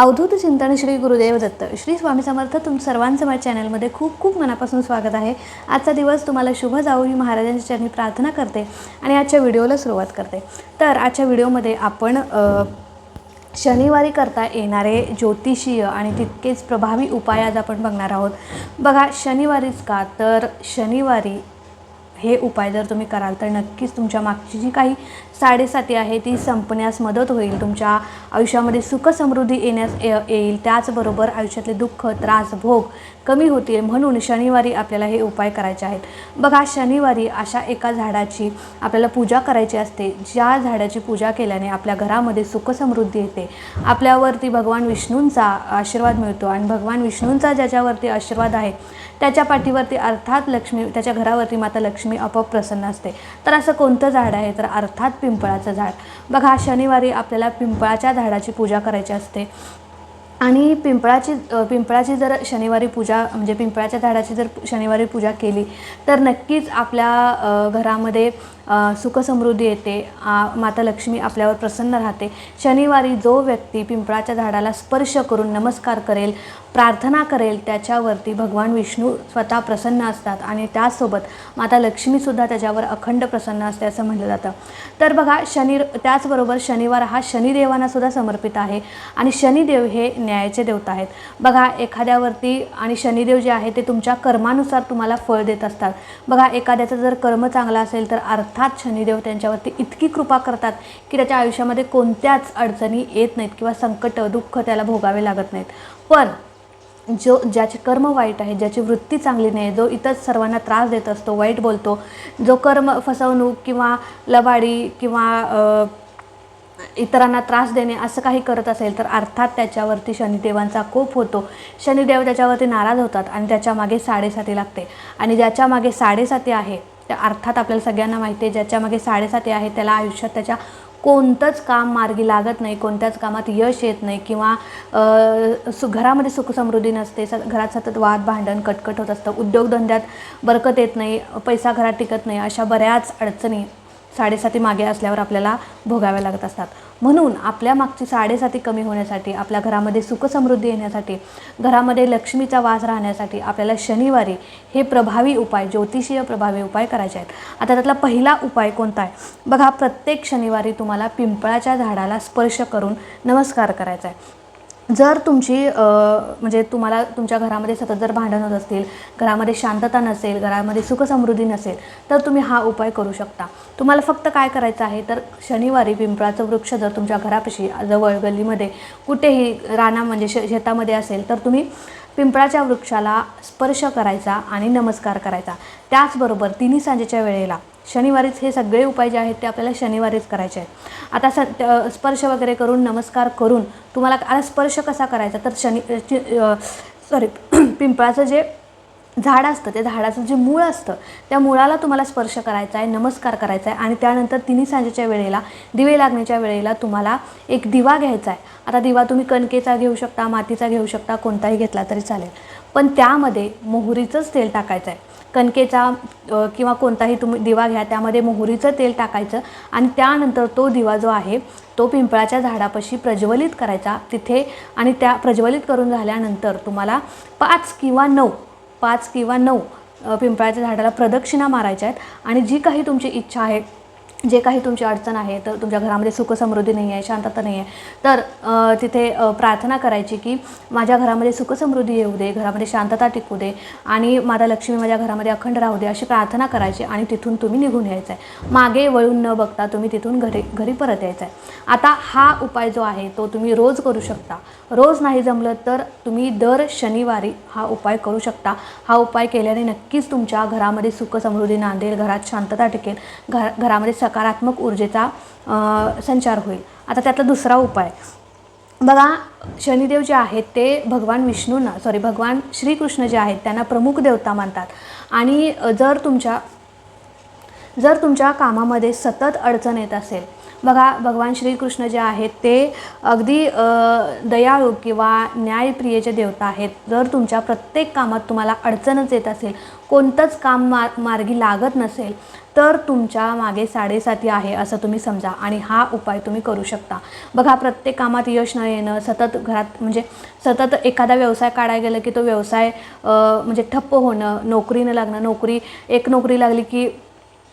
अवधूत चिंतन श्री गुरुदेव दत्त. श्री स्वामी समर्थ तुम सर्वांचं माझ्या चॅनलमध्ये खूप खूप मनापासून स्वागत आहे. आजचा दिवस तुम्हाला शुभ जाऊ ही महाराजांच्या चरणी प्रार्थना करते आणि आजच्या व्हिडिओला सुरुवात करते. तर आजच्या व्हिडिओमध्ये आपण शनिवारी करता येणारे ज्योतिषीय आणि तितकेच प्रभावी उपाय आज आपण बघणार आहोत. बघा शनिवारीच का? तर शनिवारी हे उपाय जर तुम्ही कराल तर नक्कीच तुमच्या मागची जी काही साडेसाती आहे ती संपण्यास मदत होईल. तुमच्या आयुष्यामध्ये सुख समृद्धी येण्यास येईल. त्याचबरोबर आयुष्यातले दुःख त्रास भोग कमी होतील म्हणून शनिवारी आपल्याला हे उपाय करायचे आहेत. बघा शनिवारी अशा एका झाडाची आपल्याला पूजा करायची असते. ज्या झाडाची पूजा केल्याने आपल्या घरामध्ये सुख समृद्धी येते. आपल्यावरती भगवान विष्णूंचा आशीर्वाद मिळतो आणि भगवान विष्णूंचा ज्याच्यावरती आशीर्वाद आहे त्याच्या पाठीवरती अर्थात लक्ष्मी त्याच्या घरावरती माता लक्ष्मी आपोआप प्रसन्न असते. तर असं कोणतं झाड आहे? तर अर्थात पिंपळाचं झाड. बघा शनिवारी आपल्याला पिंपळाच्या झाडाची पूजा करायची असते. आणि पिंपळाची पिंपळाची जर शनिवारी पूजा म्हणजे पिंपळाच्या झाडाची जर शनिवारी पूजा केली तर नक्कीच आपल्या घरामध्ये सुखसमृद्धी येते. आ, माता लक्ष्मी आपल्यावर प्रसन्न राहते. शनिवारी जो व्यक्ती पिंपळाच्या झाडाला स्पर्श करून नमस्कार करेल प्रार्थना करेल त्याच्यावरती भगवान विष्णू स्वतः प्रसन्न असतात आणि त्याचसोबत माता लक्ष्मीसुद्धा त्याच्यावर अखंड प्रसन्न असते असं म्हटलं जातं. तर बघा शनि त्याचबरोबर शनिवार हा शनिदेवांनासुद्धा समर्पित आहे आणि शनिदेव हे न्यायाचे देवता आहेत. बघा एखाद्यावरती आणि शनिदेव जे आहे ते तुमच्या कर्मानुसार तुम्हाला फळ देत असतात. बघा एखाद्याचं जर कर्म चांगला असेल तर अर्थात शनिदेव त्यांच्यावरती इतकी कृपा करतात की त्याच्या आयुष्यामध्ये कोणत्याच अडचणी येत नाहीत किंवा संकट दुःख त्याला भोगावे लागत नाहीत. पण जो ज्याचे कर्म वाईट आहे ज्याची वृत्ती चांगली नाही जो इतर सर्वांना त्रास देत असतो वाईट बोलतो जो कर्म फसवणूक किंवा लबाडी किंवा इतरांना त्रास देणे असं काही करत असेल तर अर्थात त्याच्यावरती शनिदेवांचा कोप होतो. शनिदेव त्याच्यावरती नाराज होतात आणि त्याच्यामागे साडेसाती लागते. आणि ज्याच्या मागे साडेसाती आहे त्या अर्थात आपल्याला सगळ्यांना माहिती आहे ज्याच्या मागे साडेसाती आहे त्याला आयुष्यात त्याच्या कोणतंच काम मार्गी लागत नाही कोणत्याच कामात यश येत नाही किंवा सु घरामध्ये सुखसमृद्धी नसते स घरात सतत वाद भांडण कटकट होत असतं उद्योगधंद्यात बरकत येत नाही पैसा घरात टिकत नाही अशा बऱ्याच अडचणी साडेसाती मागे असल्यावर आपल्याला भोगाव्या लागत असतात. म्हणून आपल्या मागची साडेसाती कमी होण्यासाठी आपल्या घरामध्ये सुखसमृद्धी येण्यासाठी घरामध्ये लक्ष्मीचा वास राहण्यासाठी आपल्याला शनिवारी हे प्रभावी उपाय ज्योतिषीय प्रभावी उपाय करायचे आहेत. आता त्यातला पहिला उपाय कोणता आहे? बघा प्रत्येक शनिवारी तुम्हाला पिंपळाच्या झाडाला स्पर्श करून नमस्कार करायचा आहे. जर तुमची म्हणजे तुम्हाला तुमच्या घरामध्ये सतत जर भांडण होत असतील घरामध्ये शांतता नसेल घरामध्ये सुखसमृद्धी नसेल तर तुम्ही हा उपाय करू शकता. तुम्हाला फक्त काय करायचं आहे तर शनिवारी पिंपळाचं वृक्ष जर तुमच्या घरापाशी जवळ गल्लीमध्ये कुठेही राना म्हणजे शे शेतामध्ये असेल तर तुम्ही पिंपळाच्या वृक्षाला स्पर्श करायचा आणि नमस्कार करायचा. त्याचबरोबर तिन्ही सांजेच्या वेळेला शनिवारीच हे सगळे उपाय जे आहेत ते आपल्याला शनिवारीच करायचे आहेत. आता स त- स्पर्श वगैरे करून नमस्कार करून तुम्हाला आता स्पर्श कसा करायचा? तर शनि सॉरी पिंपळाचं जे झाड असतं त्या झाडाचं जे मूळ असतं त्या मुळाला तुम्हाला स्पर्श करायचा आहे नमस्कार करायचा आहे आणि त्यानंतर तिन्ही सांजेच्या वेळेला दिवे लागण्याच्या वेळेला तुम्हाला एक दिवा घ्यायचा आहे. आता दिवा तुम्ही कणकेचा घेऊ शकता मातीचा घेऊ शकता कोणताही घेतला तरी चालेल. पण त्यामध्ये मोहरीचंच तेल टाकायचं आहे. कणकेचा किंवा कोणताही तुम्ही दिवा घ्या त्यामध्ये मोहरीचं तेल टाकायचं आणि त्यानंतर तो दिवा जो आहे तो पिंपळाच्या झाडापाशी प्रज्वलित करायचा तिथे आणि त्या प्रज्वलित करून झाल्यानंतर तुम्हाला पाच किंवा नऊ पाच किंवा नऊ पिंपळाच्या झाडाला प्रदक्षिणा मारायच्या आहेत. आणि जी काही तुमची इच्छा आहे जे काही तुमची अडचण आहे तर तुमच्या घरामध्ये सुखसमृद्धी नाही आहे शांतता नाही आहे तर तिथे प्रार्थना करायची की माझ्या घरामध्ये सुखसमृद्धी येऊ दे घरामध्ये शांतता टिकू दे आणि माता लक्ष्मी माझ्या घरामध्ये अखंड राहू दे अशी प्रार्थना करायची आणि तिथून तुम्ही निघून यायचं आहे मागे वळून न बघता तुम्ही तिथून घरी घरी परत यायचं आहे आता हा उपाय जो आहे तो तुम्ही रोज करू शकता. रोज नाही जमलं तर तुम्ही दर शनिवारी हा उपाय करू शकता. हा उपाय केल्याने नक्कीच तुमच्या घरामध्ये सुखसमृद्धी नांदेल घरात शांतता टिकेल घर घरामध्ये सकारात्मक ऊर्जेचा संचार होईल. आता त्यातला दुसरा उपाय. बघा शनिदेव जे आहेत ते भगवान विष्णूंना सॉरी भगवान श्रीकृष्ण जे आहेत त्यांना प्रमुख देवता मानतात. आणि जर तुमच्या जर तुमच्या कामामध्ये सतत अडचण येत असेल बघा भगवान श्रीकृष्ण जे आहेत ते अगदी दयाळू किंवा न्यायप्रियेचे देवता आहेत. जर तुमच्या प्रत्येक कामात तुम्हाला अडचणच येत असेल कोणतंच काम मा मार्गी लागत नसेल तर तुमच्या मागे साडेसाती आहे असं तुम्ही समजा आणि हा उपाय तुम्ही करू शकता. बघा प्रत्येक कामात यश न येणं सतत घरात म्हणजे सतत एखादा व्यवसाय काढायला गेलं की तो व्यवसाय म्हणजे ठप्प होणं नोकरी न लागणं नोकरी एक नोकरी लागली की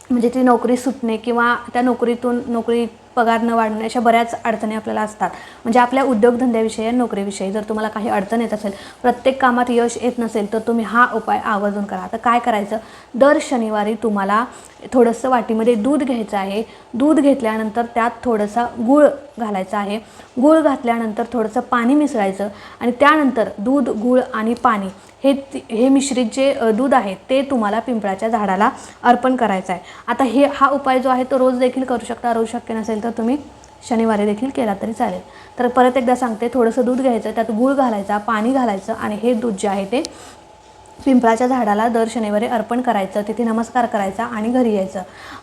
म्हणजे ती नोकरी सुटणे किंवा त्या नोकरीतून नोकरी पगार न वाढणे अशा बऱ्याच अडचणी आपल्याला असतात. म्हणजे आपल्या उद्योगधंद्याविषयी आणि नोकरीविषयी जर तुम्हाला काही अडचण येत असेल प्रत्येक कामात यश येत नसेल तर तुम्ही हा उपाय आवर्जून करा. आता काय करायचं? दर शनिवारी तुम्हाला थोडंसं वाटीमध्ये दूध घ्यायचं आहे. दूध घेतल्यानंतर त्यात थोडंसा गूळ घालायचा आहे. गूळ घातल्यानंतर थोडंसं पाणी मिसळायचं आणि त्यानंतर दूध गूळ आणि पाणी हे ति- हे मिश्रित जे दूध आहे ते तुम्हाला पिंपळाच्या झाडाला अर्पण करायचं आहे. आता हे हा उपाय जो आहे तो रोज देखील करू शकता. रोज शक्य नसेल तर तुम्ही शनिवारी देखील केला तरी चालेल. तर परत एकदा सांगते थोडंसं दूध घ्यायचं त्यात गूळ घालायचा पाणी घालायचं आणि हे दूध जे आहे ते पिंपळाच्या झाडाला दर शनिवारी अर्पण करायचं तिथे नमस्कार करायचा आणि घरी यायचं.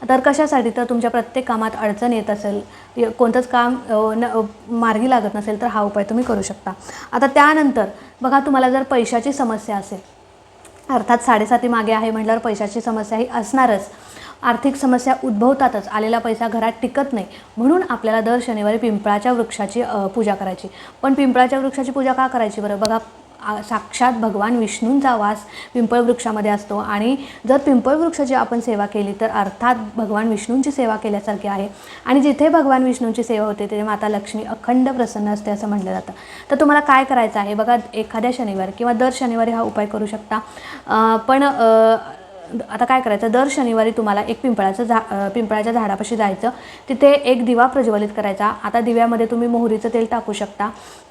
तर कशासाठी? तर तुमच्या प्रत्येक कामात अडचण येत असेल कोणतंच काम न मार्गी लागत नसेल तर हा उपाय तुम्ही करू शकता. आता त्यानंतर बघा तुम्हाला जर पैशाची समस्या असेल अर्थात साडेसाती मागे आहे म्हटल्यावर पैशाची समस्या ही असणारच. आर्थिक समस्या उद्भवतातच आलेला पैसा घरात टिकत नाही. म्हणून आपल्याला दर शनिवारी पिंपळाच्या वृक्षाची पूजा करायची. पण पिंपळाच्या वृक्षाची पूजा का करायची बरं? बघा साक्षात भगवान विष्णूंचा वास पिंपळ वृक्षामध्ये असतो. आणि जर पिंपळ वृक्षाची आपण सेवा केली तर अर्थात भगवान विष्णूंची सेवा केल्यासारखी आहे. आणि जिथे भगवान विष्णूंची सेवा होते तिथे माता लक्ष्मी अखंड प्रसन्न असते असं म्हटलं जातं. तर तुम्हाला काय करायचं आहे? बघा एखाद्या शनिवारी किंवा दर शनिवारी हा उपाय करू शकता. पण आता काय करायचं? दर शनिवारी तुम्हाला एक पिंपळाचं झा पिंपळाच्या झाडापाशी जायचं. तिथे एक दिवा प्रज्वलित करायचा. आता दिव्यामध्ये तुम्ही मोहरीचं तेल टाकू शकता.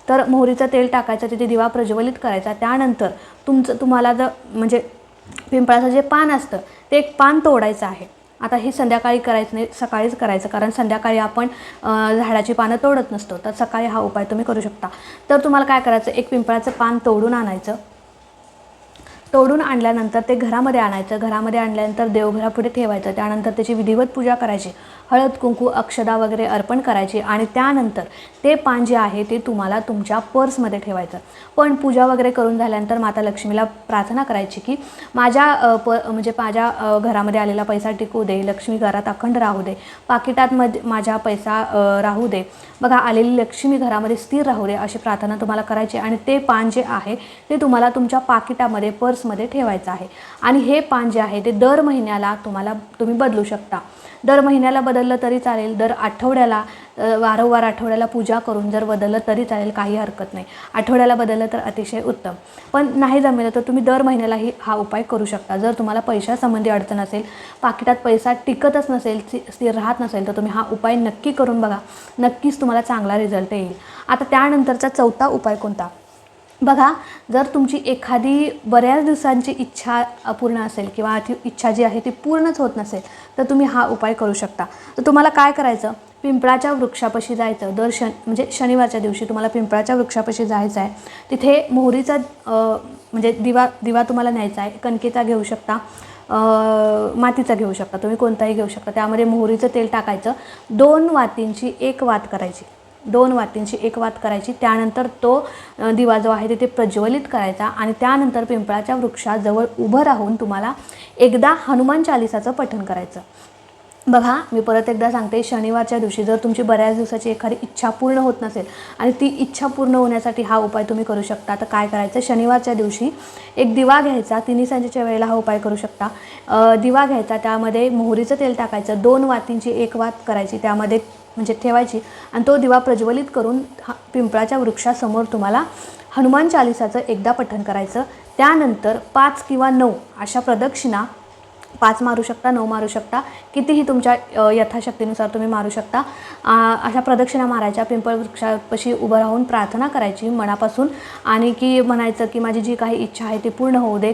तर मोहरीचं तेल टाकायचं तिथे दिवा प्रज्वलित करायचा. त्यानंतर तुमचं तुम्हाला जर म्हणजे पिंपळाचं जे पान असतं ते एक पान तोडायचं आहे. आता हे संध्याकाळी करायचं नाही सकाळीच करायचं. कारण संध्याकाळी आपण झाडाची पानं तोडत नसतो. तर सकाळी हा उपाय तुम्ही करू शकता. तर तुम्हाला काय करायचं? एक पिंपळाचं पान तोडून आणायचं. तोडून आणल्यानंतर ते घरामध्ये आणायचं. घरामध्ये आणल्यानंतर देवघरापुढे ठेवायचं. त्यानंतर त्याची विधिवत पूजा करायची. हळद कुंकू अक्षदा वगैरे अर्पण करायची आणि त्यानंतर ते पान जे आहे ते तुम्हाला तुमच्या पर्समध्ये ठेवायचं. पण पूजा वगैरे करून झाल्यानंतर माता लक्ष्मीला प्रार्थना करायची की माझ्या प म्हणजे माझ्या घरामध्ये आलेला पैसा टिकू दे लक्ष्मी घरात अखंड राहू दे पाकिटात मध माझ्या पैसा राहू दे. बघा आलेली लक्ष्मी घरामध्ये स्थिर राहू दे अशी प्रार्थना तुम्हाला करायची आणि ते पान जे आहे ते तुम्हाला तुमच्या पाकिटामध्ये पर्स बॉक्समध्ये ठेवायचं आहे. आणि हे पान जे आहे ते दर महिन्याला तुम्हाला तुम्ही बदलू शकता. दर महिन्याला बदललं तरी चालेल दर आठवड्याला वारंवार आठवड्याला पूजा करून जर बदललं तरी चालेल काही हरकत नाही. आठवड्याला बदललं तर अतिशय उत्तम. पण नाही जमेलं तर तुम्ही दर महिन्यालाही हा उपाय करू शकता. जर तुम्हाला पैशासंबंधी अडचण असेल पाकिटात पैसा टिकतच नसेल स्थिर राहत नसेल तर तुम्ही हा उपाय नक्की करून बघा. नक्कीच तुम्हाला चांगला रिझल्ट येईल. आता त्यानंतरचा चौथा उपाय कोणता? बघा जर तुमची एखादी बऱ्याच दिवसांची इच्छा अपूर्ण असेल किंवा ती इच्छा जी आहे ती पूर्णच होत नसेल तर तुम्ही हा उपाय करू शकता. तर तुम्हाला काय करायचं? पिंपळाच्या वृक्षापाशी जायचं. दर शन म्हणजे शनिवारच्या दिवशी तुम्हाला पिंपळाच्या वृक्षापाशी जायचं आहे. तिथे मोहरीचा म्हणजे दिवा दिवा तुम्हाला न्यायचा आहे. कणकेचा घेऊ शकता. मातीचा घेऊ शकता. तुम्ही कोणताही घेऊ शकता. त्यामध्ये मोहरीचं तेल टाकायचं. दोन वातींची एक वात करायची. दोन वातींची एक वात करायची. त्यानंतर तो दिवा जो आहे तिथे प्रज्वलित करायचा आणि त्यानंतर पिंपळाच्या वृक्षाजवळ उभं राहून तुम्हाला एकदा हनुमान चालिसाचं पठण करायचं. बघा मी परत एकदा सांगते शनिवारच्या दिवशी जर तुमची बऱ्याच दिवसाची एखादी इच्छा पूर्ण होत नसेल आणि ती इच्छा पूर्ण होण्यासाठी हा उपाय तुम्ही करू शकता तर काय करायचं शनिवारच्या दिवशी एक दिवा घ्यायचा तिन्ही सांजेच्या वेळेला हा उपाय करू शकता. दिवा घ्यायचा त्यामध्ये मोहरीचं तेल टाकायचं दोन वातींची एक वात करायची त्यामध्ये म्हणजे ठेवायची. आणि तो दिवा प्रज्वलित करून हा पिंपळाच्या वृक्षासमोर तुम्हाला हनुमान चालिसाचं एकदा पठण करायचं. त्यानंतर पाच किंवा नऊ अशा प्रदक्षिणा पाच मारू शकता नऊ मारू शकता कितीही तुमच्या यथाशक्तीनुसार तुम्ही मारू शकता. अशा प्रदक्षिणा मारायच्या पिंपळ वृक्षापाशी उभं राहून प्रार्थना करायची मनापासून. आणि की म्हणायचं की माझी जी काही इच्छा आहे ती पूर्ण होऊ दे.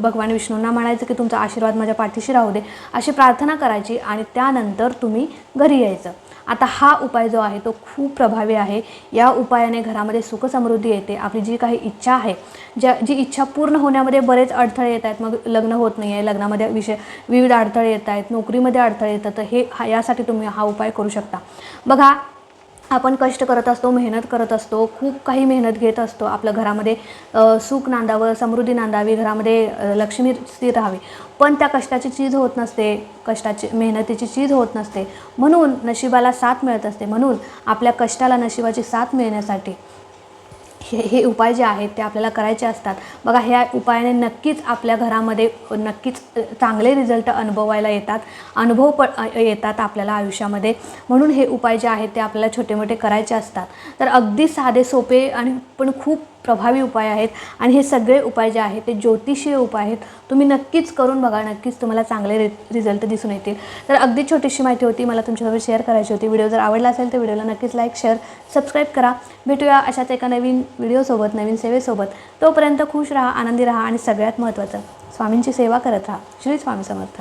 भगवान विष्णूंना म्हणायचं की तुमचा आशीर्वाद माझ्या पाठीशी राहू दे. अशी प्रार्थना करायची आणि त्यानंतर तुम्ही घरी यायचं. आता हा उपाय जो आहे तो खूप प्रभावी आहे. या उपायाने घरामध्ये सुखसमृद्धी येते. आपली जी काही इच्छा आहे ज्या जी इच्छा पूर्ण होण्यामध्ये बरेच अडथळे येत आहेत. मग लग्न होत नाही आहे लग्नामध्ये विषय विविध अडथळे येत आहेत नोकरीमध्ये अडथळे येतात. तर हे हा यासाठी तुम्ही हा उपाय करू शकता. बघा आपण कष्ट करत असतो मेहनत करत असतो खूप काही मेहनत घेत असतो. आपल्या घरामध्ये सुख नांदावं समृद्धी नांदावी घरामध्ये लक्ष्मी स्थिर राहावी. पण त्या कष्टाची चीज होत नसते कष्टाची मेहनतीची चीज होत नसते. म्हणून नशिबाला साथ मिळत असते. म्हणून आपल्या कष्टाला नशिबाची साथ मिळण्यासाठी हे हे उपाय जे आहेत ते आपल्याला करायचे असतात. बघा ह्या उपायाने नक्कीच आपल्या घरामध्ये नक्कीच चांगले रिझल्ट अनुभवायला येतात. अनुभव पण येतात आपल्याला आयुष्यामध्ये. म्हणून हे उपाय जे आहेत ते आपल्याला छोटे मोठे करायचे असतात. तर अगदी साधे सोपे आणि पण खूप प्रभावी उपाय आहेत आणि हे सगळे उपाय जे आहेत ते ज्योतिषीय उपाय आहेत. तुम्ही नक्कीच करून बघा नक्कीच तुम्हाला चांगले रि रिझल्ट दिसून येतील. तर अगदी छोटीशी माहिती होती मला तुमच्यासोबत शेअर करायची होती. व्हिडिओ जर आवडला असेल तर व्हिडिओला नक्कीच लाईक शेअर सबस्क्राईब करा. भेटूया अशाच एका नवीन व्हिडिओसोबत नवीन सेवेसोबत तोपर्यंत खुश राहा आनंदी राहा आणि सगळ्यात महत्त्वाचं स्वामींची सेवा करत राहा. श्री स्वामी समर्थ.